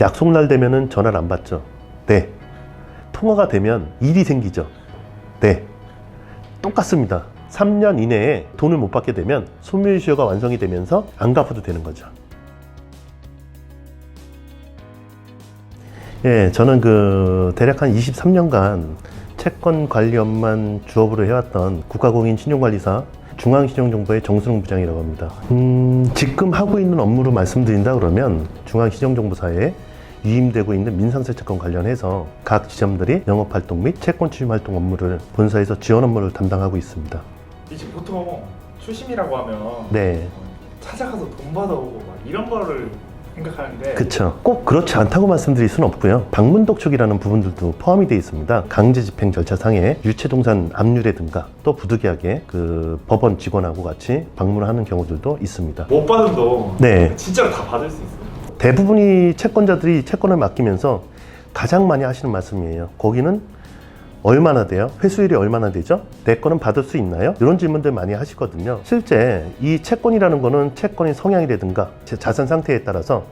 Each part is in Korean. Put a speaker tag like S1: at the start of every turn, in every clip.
S1: 약속날 되면은 전화를 안 받죠. 네. 통화가 되면 일이 생기죠. 네. 똑같습니다. 3년 이내에 돈을 못 받게 되면 소멸시효가 완성이 되면서 안 갚아도 되는 거죠. 예, 저는 그 대략 한 23년간 채권 관리업만 주업으로 해왔던 국가공인 신용관리사 중앙신용정보의 정수능 부장이라고 합니다. 음, 지금 하고 있는 업무로 말씀드린다 그러면 중앙신용정보사에 위임되고 있는 민상세채권 관련해서 각 지점들이 영업활동 및 채권 추심활동 업무를 본사에서 지원 업무를 담당하고 있습니다.
S2: 이제 보통 추심이라고 하면
S1: 네,
S2: 찾아가서 돈 받아오고 막 이런 거를 생각하는데
S1: 그렇죠. 꼭 그렇지 않다고 말씀드릴 수는 없고요. 방문 독촉이라는 부분들도 포함이 되어 있습니다. 강제 집행 절차상에 유체동산 압류라든가 또 부득이하게 그 법원 직원하고 같이 방문을 하는 경우들도 있습니다.
S2: 못 받은 돈
S1: 네.
S2: 진짜로 다 받을 수 있어요.
S1: 대부분이 채권자들이 채권을 맡기면서 가장 많이 하시는 말씀이에요. 거기는 얼마나 돼요? 회수율이 얼마나 되죠? 내 거는 받을 수 있나요? 이런 질문들 많이 하시거든요. 실제 이 채권이라는 거는 채권의 성향이라든가 제 자산 상태에 따라서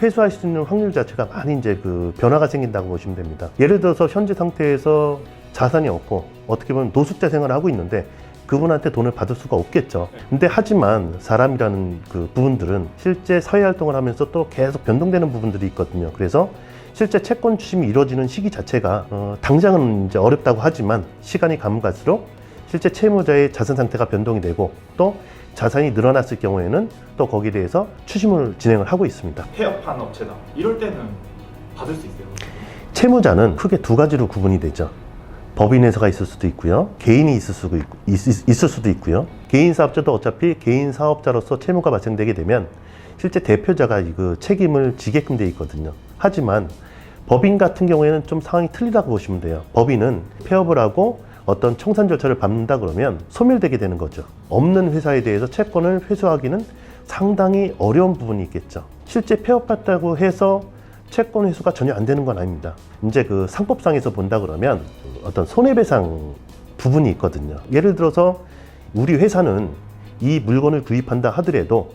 S1: 회수할 수 있는 확률 자체가 많이 이제 그 변화가 생긴다고 보시면 됩니다. 예를 들어서 현재 상태에서 자산이 없고 어떻게 보면 노숙자 생활을 하고 있는데 그분한테 돈을 받을 수가 없겠죠. 근데 하지만 사람이라는 그 부분들은 실제 사회 활동을 하면서 또 계속 변동되는 부분들이 있거든요. 그래서 실제 채권 추심이 이루어지는 시기 자체가 어, 당장은 이제 어렵다고 하지만 시간이 가면 갈수록 실제 채무자의 자산 상태가 변동이 되고 또 자산이 늘어났을 경우에는 또 거기에 대해서 추심을 진행을 하고 있습니다.
S2: 폐업한 업체다. 이럴 때는 받을 수 있어요.
S1: 채무자는 크게 두 가지로 구분이 되죠. 법인회사가 있을 수도 있고요. 개인이 있을 수도, 있, 있- 있을 수도 있고요. 개인 사업자도 어차피 개인 사업자로서 채무가 발생되게 되면 실제 대표자가 그 책임을 지게끔 돼 있거든요. 하지만 법인 같은 경우에는 좀 상황이 틀리다고 보시면 돼요. 법인은 폐업을 하고 어떤 청산 절차를 밟는다 그러면 소멸되게 되는 거죠. 없는 회사에 대해서 채권을 회수하기는 상당히 어려운 부분이 있겠죠. 실제 폐업했다고 해서 채권 회수가 전혀 안 되는 건 아닙니다. 이제 그 상법상에서 본다 그러면 어떤 손해배상 부분이 있거든요. 예를 들어서 우리 회사는 이 물건을 구입한다 하더라도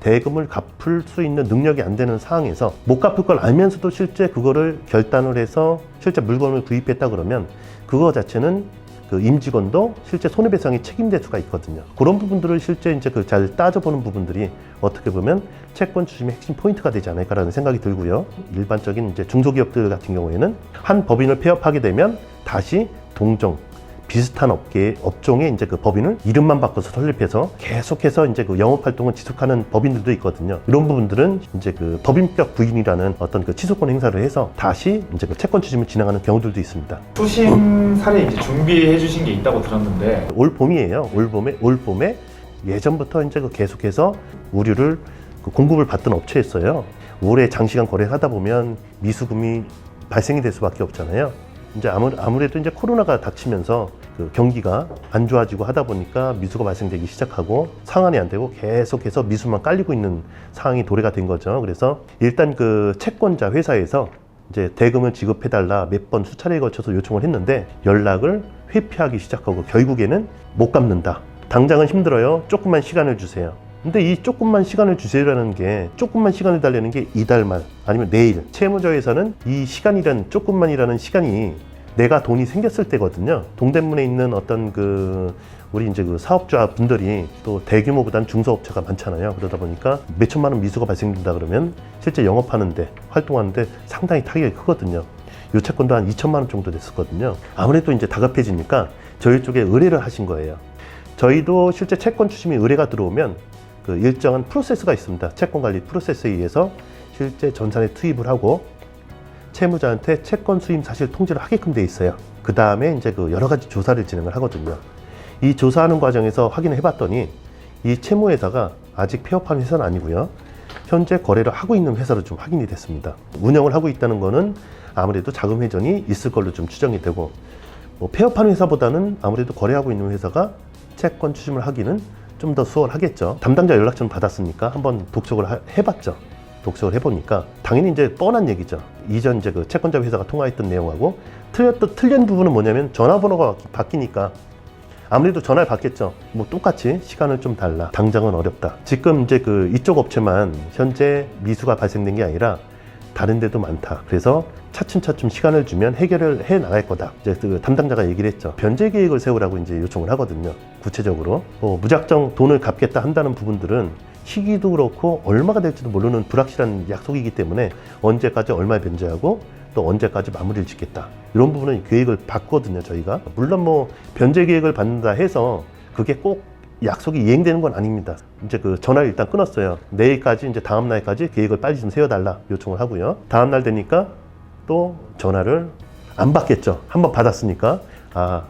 S1: 대금을 갚을 수 있는 능력이 안 되는 상황에서 못 갚을 걸 알면서도 실제 그거를 결단을 해서 실제 물건을 구입했다 그러면 그거 자체는 그 임직원도 실제 손해배상이 책임될 수가 있거든요. 그런 부분들을 실제 이제 그 잘 따져보는 부분들이 어떻게 보면 채권 추심의 핵심 포인트가 되지 않을까라는 생각이 들고요. 일반적인 이제 중소기업들 같은 경우에는 한 법인을 폐업하게 되면 다시 동종 비슷한 업계 업종에 이제 그 법인을 이름만 바꿔서 설립해서 계속해서 이제 그 영업 활동을 지속하는 법인들도 있거든요. 이런 부분들은 이제 그 법인격 부인이라는 어떤 그 취소권 행사를 해서 다시 이제 그 채권 추심을 진행하는 경우들도 있습니다.
S2: 추심 사례 이제 준비해 주신 게 있다고 들었는데
S1: 올 봄이에요. 올 봄에 올 봄에 예전부터 이제 그 계속해서 우류를 그 공급을 받던 업체였어요. 올해 장시간 거래를 하다 보면 미수금이 발생이 될 수밖에 없잖아요. 이제 아무, 아무래도 이제 코로나가 닥치면서 그 경기가 안 좋아지고 하다 보니까 미수가 발생되기 시작하고 상환이 안 되고 계속해서 미수만 깔리고 있는 상황이 도래가 된 거죠. 그래서 일단 그 채권자 회사에서 이제 대금을 지급해달라 몇 번 수차례에 걸쳐서 요청을 했는데 연락을 회피하기 시작하고 결국에는 못 갚는다. 당장은 힘들어요. 조금만 시간을 주세요. 근데 이 조금만 시간을 주세요라는 게 조금만 시간을 달라는 게 이달 말 아니면 내일 채무자에서는 이 시간이란 조금만이라는 시간이 내가 돈이 생겼을 때거든요. 동대문에 있는 어떤 그 우리 이제 그 사업자 분들이 또 대규모보다는 중소업체가 많잖아요. 그러다 보니까 몇 천만 원 미수가 발생된다 그러면 실제 영업하는데 활동하는데 상당히 타격이 크거든요. 요 채권도 한 2천만 원 정도 됐었거든요. 아무래도 이제 다급해지니까 저희 쪽에 의뢰를 하신 거예요. 저희도 실제 채권 추심이 의뢰가 들어오면 그 일정한 프로세스가 있습니다. 채권 관리 프로세스에 의해서 실제 전산에 투입을 하고 채무자한테 채권 수임 사실 통지를 하게끔 돼 있어요. 그 다음에 이제 그 여러 가지 조사를 진행을 하거든요. 이 조사하는 과정에서 확인을 해봤더니 이 채무회사가 아직 폐업한 회사는 아니고요. 현재 거래를 하고 있는 회사로 좀 확인이 됐습니다. 운영을 하고 있다는 거는 아무래도 자금 회전이 있을 걸로 좀 추정이 되고 뭐 폐업한 회사보다는 아무래도 거래하고 있는 회사가 채권 추심을 하기는 좀 더 수월하겠죠. 담당자 연락처는 받았으니까 한번 독촉을 하- 해봤죠. 독촉을 해보니까 당연히 이제 뻔한 얘기죠. 이전 이제 그 채권자 회사가 통화했던 내용하고 틀렸던 틀린 부분은 뭐냐면 전화번호가 바뀌니까 아무래도 전화를 받겠죠. 뭐 똑같이 시간을 좀 달라. 당장은 어렵다. 지금 이제 그 이쪽 업체만 현재 미수가 발생된 게 아니라 다른 데도 많다. 그래서 차츰차츰 시간을 주면 해결을 해 나갈 거다. 이제 그 담당자가 얘기를 했죠. 변제 계획을 세우라고 이제 요청을 하거든요. 구체적으로 뭐 무작정 돈을 갚겠다 한다는 부분들은 시기도 그렇고 얼마가 될지도 모르는 불확실한 약속이기 때문에 언제까지 얼마 변제하고 또 언제까지 마무리를 짓겠다. 이런 부분은 계획을 받거든요, 저희가. 물론 뭐 변제 계획을 받는다 해서 그게 꼭 약속이 이행되는 건 아닙니다. 이제 그 전화를 일단 끊었어요. 내일까지 이제 다음 날까지 계획을 빨리 좀 세워달라 요청을 하고요. 다음 날 되니까 또 전화를 안 받겠죠. 한번 받았으니까 아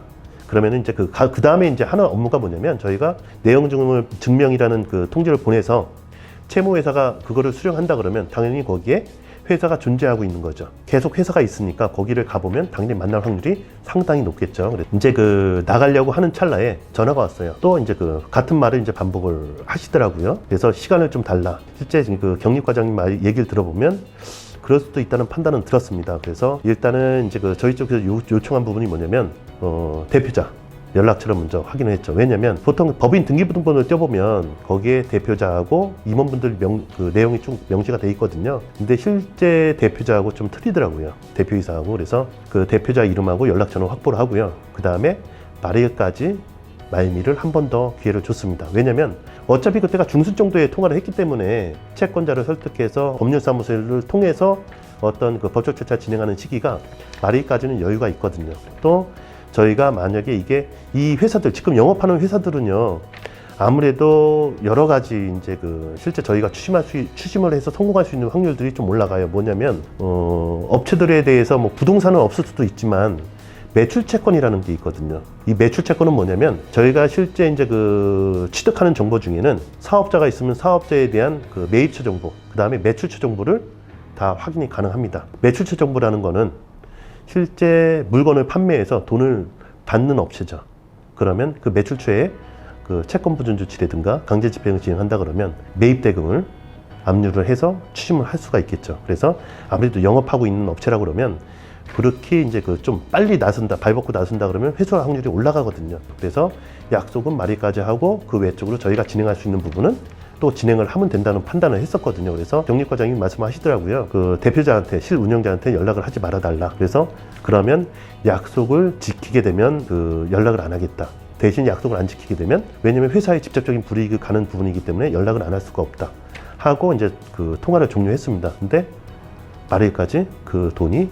S1: 그러면은 이제 그, 그 다음에 이제 하는 업무가 뭐냐면 저희가 내용 증명 증명이라는 그 통지를 보내서 채무 회사가 그거를 수령한다 그러면 당연히 거기에 회사가 존재하고 있는 거죠. 계속 회사가 있으니까 거기를 가보면 당연히 만날 확률이 상당히 높겠죠. 그래서 이제 그 나가려고 하는 찰나에 전화가 왔어요. 또 이제 그 같은 말을 이제 반복을 하시더라고요. 그래서 시간을 좀 달라. 실제 그 경립과장님 말 얘기를 들어보면 그럴 수도 있다는 판단은 들었습니다. 그래서 일단은 이제 그 저희 쪽에서 요, 요청한 부분이 뭐냐면 어, 대표자 연락처를 먼저 확인을 했죠. 왜냐면 보통 법인 등기부등본을 떼보면 거기에 대표자하고 임원분들 명, 그 내용이 좀 명시가 돼 있거든요. 근데 실제 대표자하고 좀 틀리더라고요. 대표이사하고. 그래서 그 대표자 이름하고 연락처는 확보를 하고요. 그 다음에 말일까지 말미를 한 번 더 기회를 줬습니다. 왜냐면 어차피 그때가 중순 정도에 통화를 했기 때문에 채권자를 설득해서 법률사무소를 통해서 어떤 그 법적 절차 진행하는 시기가 말일까지는 여유가 있거든요. 또 저희가 만약에 이게 이 회사들 지금 영업하는 회사들은요 아무래도 여러 가지 이제 그 실제 저희가 추심할 수 추심을 해서 성공할 수 있는 확률들이 좀 올라가요. 뭐냐면 어 업체들에 대해서 뭐 부동산은 없을 수도 있지만 매출 채권이라는 게 있거든요. 이 매출 채권은 뭐냐면 저희가 실제 이제 그 취득하는 정보 중에는 사업자가 있으면 사업자에 대한 그 매입처 정보, 그 다음에 매출처 정보를 다 확인이 가능합니다. 매출처 정보라는 거는 실제 물건을 판매해서 돈을 받는 업체죠. 그러면 그 매출처에 그 채권 부준 조치라든가 강제 집행을 진행한다 그러면 매입 대금을 압류를 해서 추심을 할 수가 있겠죠. 그래서 아무래도 영업하고 있는 업체라 그러면 그렇게 이제 그 좀 빨리 나선다, 발 벗고 나선다 그러면 회수 확률이 올라가거든요. 그래서 약속은 말일까지 하고 그 외적으로 저희가 진행할 수 있는 부분은 또 진행을 하면 된다는 판단을 했었거든요. 그래서 경립과장님 말씀하시더라고요. 그 대표자한테 실 운영자한테 연락을 하지 말아달라. 그래서 그러면 약속을 지키게 되면 그 연락을 안 하겠다. 대신 약속을 안 지키게 되면 왜냐면 회사에 직접적인 불이익이 가는 부분이기 때문에 연락을 안 할 수가 없다. 하고 이제 그 통화를 종료했습니다. 근데 말일까지 그 돈이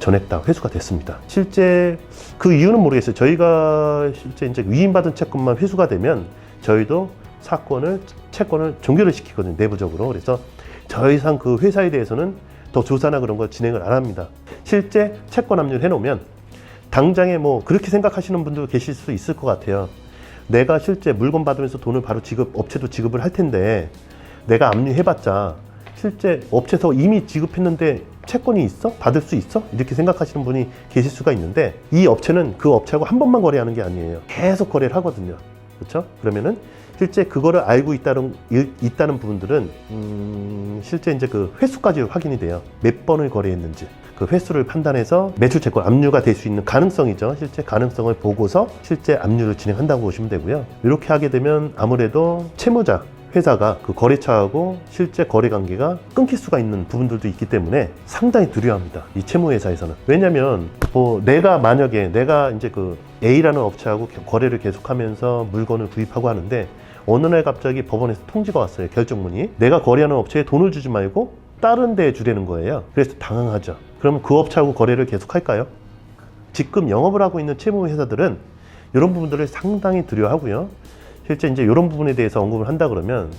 S1: 전했다 회수가 됐습니다. 실제 그 이유는 모르겠어요. 저희가 실제 이제 위임받은 채권만 회수가 되면 저희도 사건을 채권을 종결을 시키거든요. 내부적으로. 그래서 더 이상 그 회사에 대해서는 더 조사나 그런 거 진행을 안 합니다. 실제 채권 압류를 해놓으면 당장에 뭐 그렇게 생각하시는 분도 계실 수 있을 것 같아요. 내가 실제 물건 받으면서 돈을 바로 지급 업체도 지급을 할 텐데 내가 압류해봤자 실제 업체에서 이미 지급했는데 채권이 있어? 받을 수 있어? 이렇게 생각하시는 분이 계실 수가 있는데 이 업체는 그 업체하고 한 번만 거래하는 게 아니에요. 계속 거래를 하거든요. 그렇죠? 그러면은 실제 그거를 알고 있다는 일- 있다는 부분들은 음, 실제 이제 그 횟수까지 확인이 돼요. 몇 번을 거래했는지 그 횟수를 판단해서 매출 채권 압류가 될 수 있는 가능성이죠. 실제 가능성을 보고서 실제 압류를 진행한다고 보시면 되고요. 이렇게 하게 되면 아무래도 채무자 회사가 그 거래처하고 실제 거래 관계가 끊길 수가 있는 부분들도 있기 때문에 상당히 두려워합니다. 이 채무 회사에서는. 왜냐면 뭐 내가 만약에 내가 이제 그 A라는 업체하고 겨- 거래를 계속하면서 물건을 구입하고 하는데 어느 날 갑자기 법원에서 통지가 왔어요. 결정문이. 내가 거래하는 업체에 돈을 주지 말고 다른 데에 주라는 거예요. 그래서 당황하죠. 그러면 그 업체하고 거래를 계속할까요? 지금 영업을 하고 있는 채무 회사들은 이런 부분들을 상당히 두려워하고요. 실제 이제 이런 부분에 대해서 언급을 한다 그러면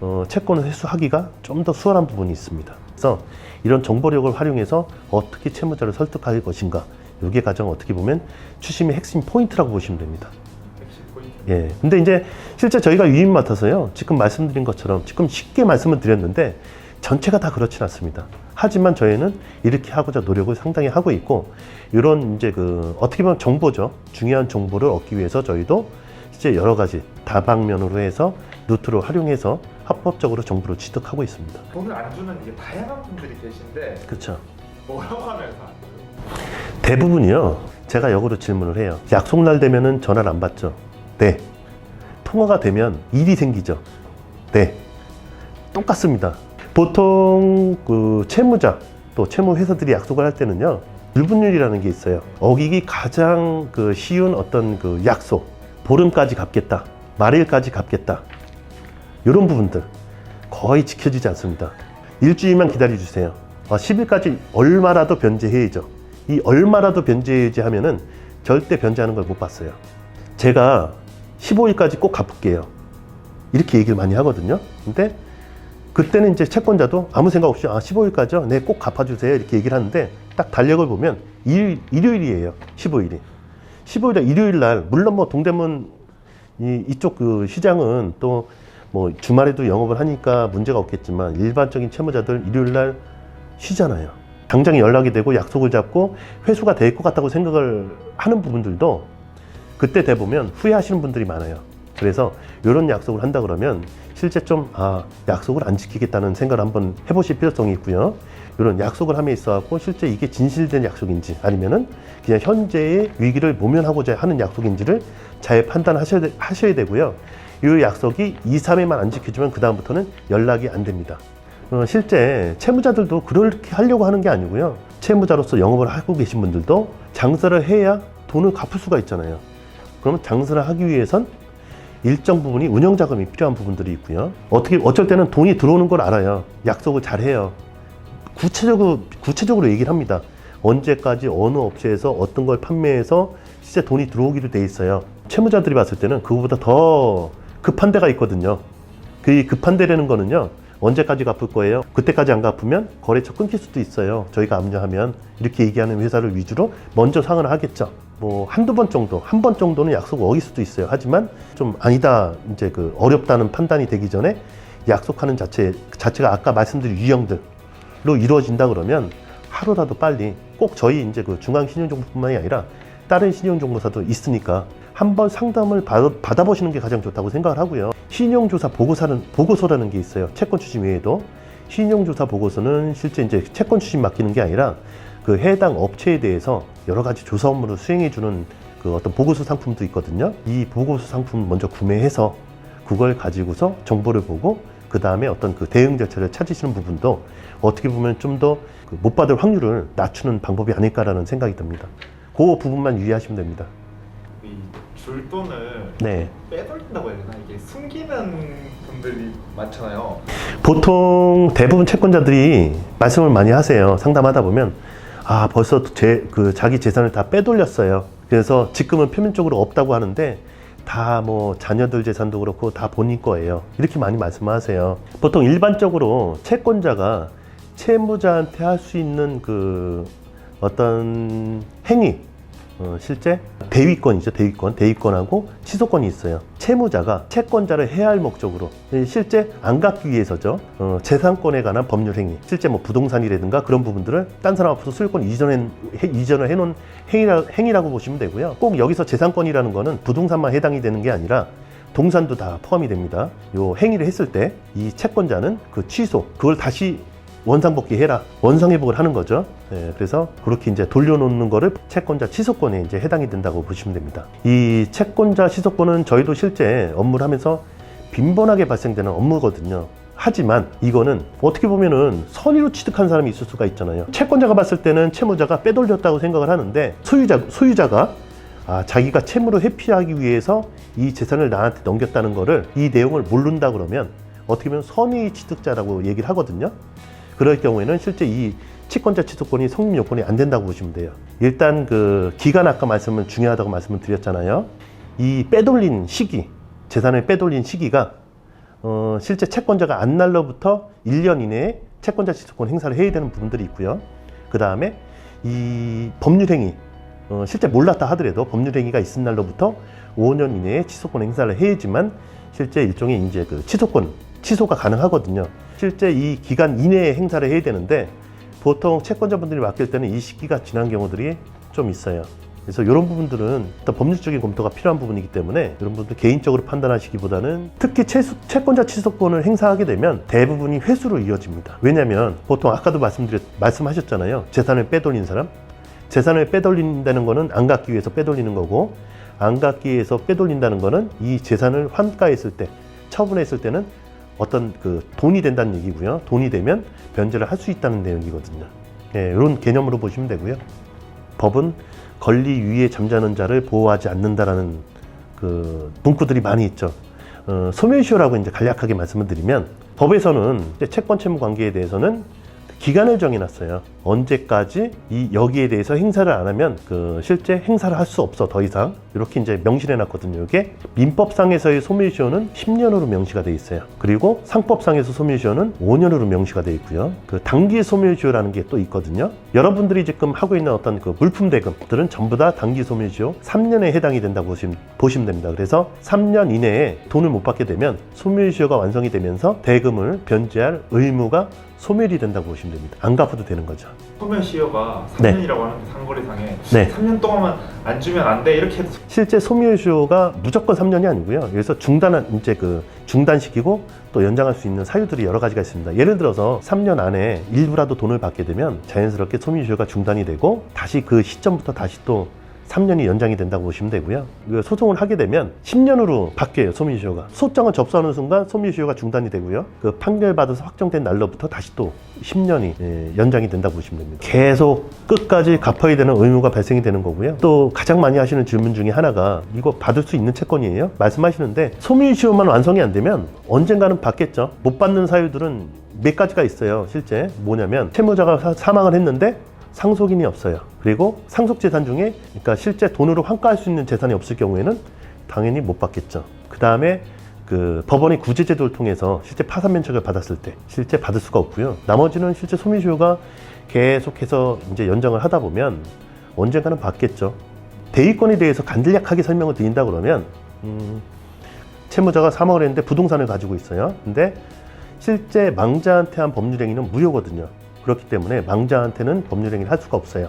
S1: 어, 채권을 회수하기가 좀 더 수월한 부분이 있습니다. 그래서 이런 정보력을 활용해서 어떻게 채무자를 설득할 것인가 이게 가장 어떻게 보면 추심의 핵심 포인트라고 보시면 됩니다.
S2: 핵심 포인트.
S1: 예. 근데 이제 실제 저희가 유인 맡아서요. 지금 말씀드린 것처럼 지금 쉽게 말씀을 드렸는데 전체가 다 그렇진 않습니다. 하지만 저희는 이렇게 하고자 노력을 상당히 하고 있고 이런 이제 그 어떻게 보면 정보죠. 중요한 정보를 얻기 위해서 저희도 실제 여러 가지 다방면으로 해서 루트를 활용해서 합법적으로 정보를 취득하고 있습니다.
S2: 돈을 안 주는 이게 다양한 분들이 계신데
S1: 그렇죠.
S2: 뭐라고 하면서 안 줘요?
S1: 대부분이요. 제가 역으로 질문을 해요. 약속 날 되면은 전화를 안 받죠. 네. 통화가 되면 일이 생기죠. 네. 똑같습니다. 보통 그 채무자 또 채무 회사들이 약속을 할 때는요 불분율이라는 게 있어요. 어기기 가장 그 쉬운 어떤 그 약속 보름까지 갚겠다 말일까지 갚겠다 이런 부분들 거의 지켜지지 않습니다. 일주일만 기다려 주세요. 아, 10일까지 얼마라도 변제해야죠. 이 얼마라도 변제해야지 하면은 절대 변제하는 걸 못 봤어요. 제가 15일까지 꼭 갚을게요. 이렇게 얘기를 많이 하거든요. 근데 그때는 이제 채권자도 아무 생각 없이 아 15일까지요? 네 꼭 갚아주세요 이렇게 얘기를 하는데 딱 달력을 보면 일, 일요일이에요 15일이 15일에 일요일 날 물론 뭐 동대문 이, 이쪽 그 시장은 또 뭐 주말에도 영업을 하니까 문제가 없겠지만 일반적인 채무자들 일요일 날 쉬잖아요 당장 연락이 되고 약속을 잡고 회수가 될 것 같다고 생각을 하는 부분들도 그때 돼 보면 후회하시는 분들이 많아요. 그래서 이런 약속을 한다 그러면 실제 좀 아, 약속을 안 지키겠다는 생각을 한번 해보실 필요성이 있고요. 이런 약속을 함에 있어 갖고 실제 이게 진실된 약속인지 아니면은 그냥 현재의 위기를 모면하고자 하는 약속인지를 잘 판단하셔야 되, 하셔야 되고요. 이 약속이 2, 3회만 안 지켜주면 그 다음부터는 연락이 안 됩니다. 어, 실제 채무자들도 그렇게 하려고 하는 게 아니고요. 채무자로서 영업을 하고 계신 분들도 장사를 해야 돈을 갚을 수가 있잖아요. 그러면 장사를 하기 위해선 일정 부분이 운영 자금이 필요한 부분들이 있고요. 어떻게 어쩔 때는 돈이 들어오는 걸 알아요. 약속을 잘 해요. 구체적으로 구체적으로 얘기를 합니다. 언제까지 어느 업체에서 어떤 걸 판매해서 실제 돈이 들어오기로 돼 있어요. 채무자들이 봤을 때는 그거보다 더 급한 데가 있거든요. 그 급한 데라는 거는요. 언제까지 갚을 거예요? 그때까지 안 갚으면 거래처 끊길 수도 있어요. 저희가 압류하면 이렇게 얘기하는 회사를 위주로 먼저 상을 하겠죠. 뭐 한두 번 정도, 한 번 정도는 약속 어길 수도 있어요. 하지만 좀 아니다, 이제 그 어렵다는 판단이 되기 전에 약속하는 자체 자체가 아까 말씀드린 유형들 로 이루어진다 그러면 하루라도 빨리 꼭 저희 이제 그 중앙 신용정보뿐만이 아니라 다른 신용정보사도 있으니까 한번 상담을 받아, 받아 보시는 게 가장 좋다고 생각을 하고요. 신용조사 보고서는 보고서라는 게 있어요. 채권 추진 외에도 신용조사 보고서는 실제 이제 채권 추진 맡기는 게 아니라 그 해당 업체에 대해서 여러 가지 조사 업무를 수행해 주는 그 어떤 보고서 상품도 있거든요. 이 보고서 상품 먼저 구매해서 그걸 가지고서 정보를 보고 그 다음에 어떤 그 대응 절차를 찾으시는 부분도 어떻게 보면 좀더그못 받을 확률을 낮추는 방법이 아닐까라는 생각이 듭니다. 그 부분만 유의하시면 됩니다.
S2: 이 줄돈을
S1: 네.
S2: 빼돌린다고 해야 되나? 이게 숨기는 분들이 많잖아요.
S1: 보통 대부분 채권자들이 말씀을 많이 하세요. 상담하다 보면 아 벌써 제 그 자기 재산을 다 빼돌렸어요. 그래서 지금은 표면적으로 없다고 하는데 다 뭐 자녀들 재산도 그렇고 다 본인 거예요. 이렇게 많이 말씀하세요. 보통 일반적으로 채권자가 채무자한테 할 수 있는 그 어떤 행위 어, 실제 대위권이죠 대위권. 대위권하고 취소권이 있어요. 채무자가 채권자를 해야 할 목적으로. 실제 안 갚기 위해서죠. 어, 재산권에 관한 법률 행위. 실제 뭐 부동산이라든가 그런 부분들을 딴 사람 앞에서 소유권 이전해, 해, 이전을 해놓은 행위라, 행위라고 보시면 되고요. 꼭 여기서 재산권이라는 거는 부동산만 해당이 되는 게 아니라 동산도 다 포함이 됩니다. 요 행위를 했을 때 이 채권자는 그 취소 그걸 다시 원상복귀 해라 원상회복을 하는 거죠. 예, 그래서 그렇게 이제 돌려놓는 거를 채권자 취소권에 이제 해당이 된다고 보시면 됩니다. 이 채권자 취소권은 저희도 실제 업무를 하면서 빈번하게 발생되는 업무거든요. 하지만 이거는 어떻게 보면은 선의로 취득한 사람이 있을 수가 있잖아요. 채권자가 봤을 때는 채무자가 빼돌렸다고 생각을 하는데 소유자 소유자가 아, 자기가 채무를 회피하기 위해서 이 재산을 나한테 넘겼다는 거를 이 내용을 모른다 그러면 어떻게 보면 선의 취득자라고 얘기를 하거든요. 그럴 경우에는 실제 이 채권자 취소권이 성립 요건이 안 된다고 보시면 돼요. 일단 그 기간 아까 말씀을 중요하다고 말씀을 드렸잖아요. 이 빼돌린 시기, 재산을 빼돌린 시기가 어, 실제 채권자가 안 날로부터 1년 이내에 채권자 취소권 행사를 해야 되는 부분들이 있고요. 그 다음에 이 법률행위, 어, 실제 몰랐다 하더라도 법률행위가 있은 날로부터 5년 이내에 취소권 행사를 해야지만 실제 일종의 이제 그 취소권 취소가 가능하거든요. 실제 이 기간 이내에 행사를 해야 되는데 보통 채권자분들이 맡길 때는 이 시기가 지난 경우들이 좀 있어요. 그래서 이런 부분들은 어떤 법률적인 검토가 필요한 부분이기 때문에 이런 분들 개인적으로 판단하시기보다는 특히 채수, 채권자 취소권을 행사하게 되면 대부분이 회수로 이어집니다. 왜냐하면 보통 아까도 말씀드렸 말씀하셨잖아요. 재산을 빼돌린 사람, 재산을 빼돌린다는 거는 안 갚기 위해서 빼돌리는 거고 안 갚기 위해서 빼돌린다는 거는 이 재산을 환가했을 때 처분했을 때는 어떤 그 돈이 된다는 얘기고요. 돈이 되면 변제를 할 수 있다는 내용이거든요. 예, 이런 개념으로 보시면 되고요. 법은 권리 위에 잠자는 자를 보호하지 않는다라는 그 문구들이 많이 있죠. 어, 소멸시효라고 이제 간략하게 말씀을 드리면 법에서는 채권 채무 관계에 대해서는 기간을 정해놨어요. 언제까지 이 여기에 대해서 행사를 안 하면 그 실제 행사를 할 수 없어 더 이상 이렇게 이제 명시해놨거든요. 이게 민법상에서의 소멸시효는 10년으로 명시가 돼 있어요. 그리고 상법상에서 소멸시효는 5년으로 명시가 돼 있고요. 그 단기 소멸시효라는 게 또 있거든요. 여러분들이 지금 하고 있는 어떤 그 물품 대금들은 전부 다 단기 소멸시효 3년에 해당이 된다고 보시면, 보시면 됩니다. 그래서 3년 이내에 돈을 못 받게 되면 소멸시효가 완성이 되면서 대금을 변제할 의무가 소멸이 된다고 보시면 됩니다. 안 갚아도 되는 거죠.
S2: 소멸 시효가
S1: 네.
S2: 3년이라고 하는데 상거래상에
S1: 네.
S2: 3년 동안만 안 주면 안 돼 이렇게 해도
S1: 실제 소멸 시효가 무조건 3년이 아니고요. 그래서 중단한 이제 그 중단시키고 또 연장할 수 있는 사유들이 여러 가지가 있습니다. 예를 들어서 3년 안에 일부라도 돈을 받게 되면 자연스럽게 소멸 시효가 중단이 되고 다시 그 시점부터 다시 또 3년이 연장이 된다고 보시면 되고요. 그 소송을 하게 되면 10년으로 바뀌어요, 소멸시효가. 소장을 접수하는 순간 소멸시효가 중단이 되고요. 그 판결 받아서 확정된 날로부터 다시 또 10년이 예, 연장이 된다고 보시면 됩니다. 계속 끝까지 갚아야 되는 의무가 발생이 되는 거고요. 또 가장 많이 하시는 질문 중에 하나가 이거 받을 수 있는 채권이에요? 말씀하시는데 소멸시효만 완성이 안 되면 언젠가는 받겠죠. 못 받는 사유들은 몇 가지가 있어요. 실제 뭐냐면 채무자가 사- 사망을 했는데 상속인이 없어요. 그리고 상속 재산 중에 그러니까 실제 돈으로 환가할 수 있는 재산이 없을 경우에는 당연히 못 받겠죠. 그 다음에 그 법원의 구제 제도를 통해서 실제 파산 면책을 받았을 때 실제 받을 수가 없고요. 나머지는 실제 소멸시효가 계속해서 이제 연장을 하다 보면 언젠가는 받겠죠. 대위권에 대해서 간략하게 설명을 드린다 그러면 음, 채무자가 사망을 했는데 부동산을 가지고 있어요. 근데 실제 망자한테 한 법률 행위는 무효거든요. 그렇기 때문에 망자한테는 법률행위를 할 수가 없어요.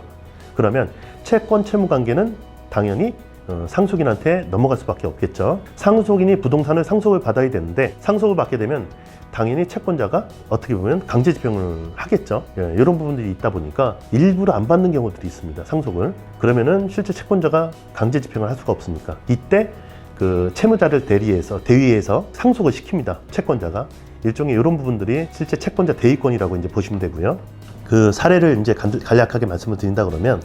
S1: 그러면 채권 채무 관계는 당연히 어, 상속인한테 넘어갈 수밖에 없겠죠. 상속인이 부동산을 상속을 받아야 되는데 상속을 받게 되면 당연히 채권자가 어떻게 보면 강제 집행을 하겠죠. 예, 이런 부분들이 있다 보니까 일부러 안 받는 경우들이 있습니다. 상속을. 그러면은 실제 채권자가 강제 집행을 할 수가 없으니까 이때 그 채무자를 대리해서 대위해서 상속을 시킵니다. 채권자가 일종의 이런 부분들이 실제 채권자 대위권이라고 이제 보시면 되고요. 그 사례를 이제 간- 간략하게 말씀을 드린다 그러면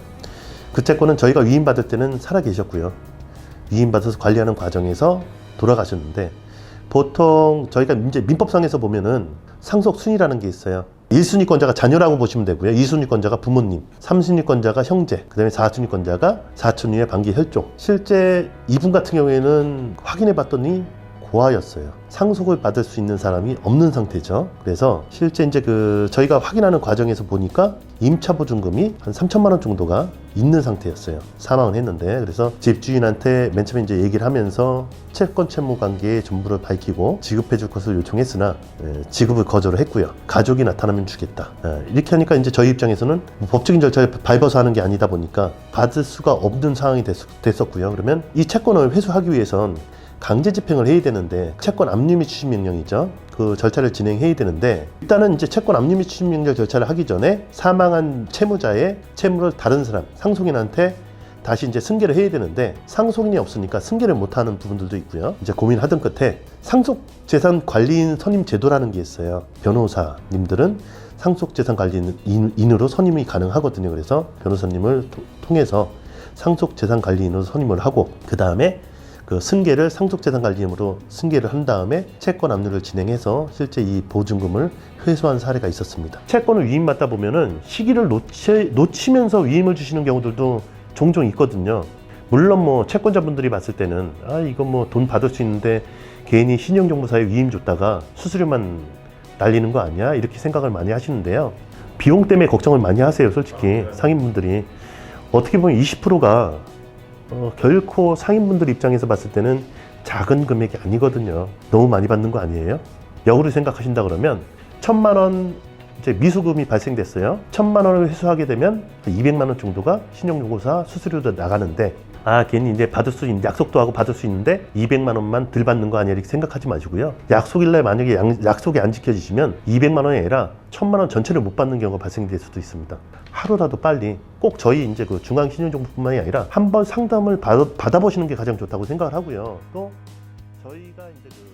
S1: 그 채권은 저희가 위임받을 때는 살아 계셨고요. 위임받아서 관리하는 과정에서 돌아가셨는데 보통 저희가 이제 민법상에서 보면은 상속 순위라는 게 있어요. 1순위권자가 자녀라고 보시면 되고요. 2순위권자가 부모님, 3순위권자가 형제, 그 다음에 4순위권자가 사촌 위의 반기 혈족. 실제 이분 같은 경우에는 확인해 봤더니 고아였어요. 상속을 받을 수 있는 사람이 없는 상태죠. 그래서 실제 이제 그 저희가 확인하는 과정에서 보니까 임차 보증금이 한 3천만 원 정도가 있는 상태였어요. 사망을 했는데 그래서 집주인한테 맨 처음에 이제 얘기를 하면서 채권 채무 관계의 전부를 밝히고 지급해 줄 것을 요청했으나 예, 지급을 거절을 했고요. 가족이 나타나면 주겠다. 예, 이렇게 하니까 이제 저희 입장에서는 뭐 법적인 절차를 밟아서 하는 게 아니다 보니까 받을 수가 없는 상황이 됐, 됐었고요. 그러면 이 채권을 회수하기 위해선 강제 집행을 해야 되는데 채권 압류미 추심 명령이죠. 그 절차를 진행해야 되는데 일단은 이제 채권 압류미 추심 명령 절차를 하기 전에 사망한 채무자의 채무를 다른 사람 상속인한테 다시 이제 승계를 해야 되는데 상속인이 없으니까 승계를 못하는 부분들도 있고요. 이제 고민하던 끝에 상속 재산 관리인 선임 제도라는 게 있어요. 변호사님들은 상속 재산 관리인으로 선임이 가능하거든요. 그래서 변호사님을 토- 통해서 상속 재산 관리인으로 선임을 하고 그 다음에 그 승계를 상속재산관리인으로 승계를 한 다음에 채권 압류를 진행해서 실제 이 보증금을 회수한 사례가 있었습니다. 채권을 위임받다 보면은 시기를 놓치, 놓치면서 위임을 주시는 경우들도 종종 있거든요. 물론 뭐 채권자분들이 봤을 때는 아 이거 뭐 돈 받을 수 있는데 괜히 신용정보사에 위임 줬다가 수수료만 날리는 거 아니야 이렇게 생각을 많이 하시는데요. 비용 때문에 걱정을 많이 하세요, 솔직히 상인분들이 어떻게 보면 20%가 어, 결코 상인분들 입장에서 봤을 때는 작은 금액이 아니거든요. 너무 많이 받는 거 아니에요? 역으로 생각하신다 그러면 천만 원 이제 미수금이 발생됐어요. 천만 원을 회수하게 되면 200만 원 정도가 신용요구사 수수료도 나가는데 아 괜히 이제 받을 수 있는 약속도 하고 받을 수 있는데 200만 원만 덜 받는 거 아니야 이렇게 생각하지 마시고요. 약속일날 만약에 양- 약속이 안 지켜지시면 200만 원이 아니라 천만 원 전체를 못 받는 경우가 발생될 수도 있습니다. 하루라도 빨리 꼭 저희 이제 그 중앙 신용정보뿐만이 아니라 한번 상담을 받아, 받아보시는 게 가장 좋다고 생각을 하고요. 또 저희가 이제 그